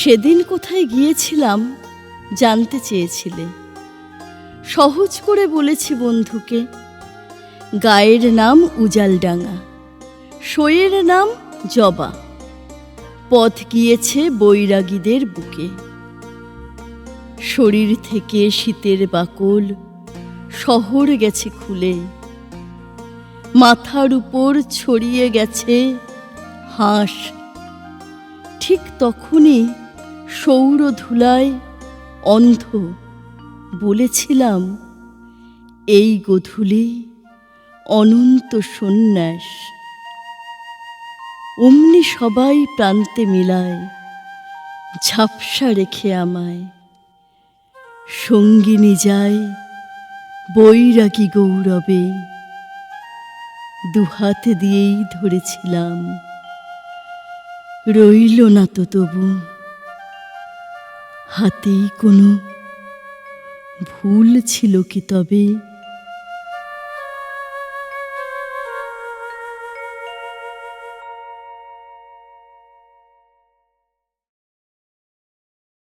সেদিন কোথায় গিয়েছিলাম জানতে চেয়েছিলে। সহজ করে বলেছি বন্ধুকে, গায়ের নাম উজালডাঙ্গা সইয়ের নাম জবা, পথ গিয়েছে বৈরাগীদের বুকে। শরীর থেকে শীতের বাকল শহর গেছে খুলে, মাথার উপর ছড়িয়ে গেছে হাঁস। ঠিক তখনই সৌর ধুলায় অন্ধ। বলেছিলাম, এই গধূলি অনন্ত সন্ন্যাস। অমনি সবাই প্রান্তে মিলায়, ঝাপসা রেখে আমায়। সঙ্গিনী যায় বৈরাগী গৌরবে। দুহাত দিয়েই ধরেছিলাম, রইল না তো তবু হাতেই কোনো ভুল ছিল কি তবে?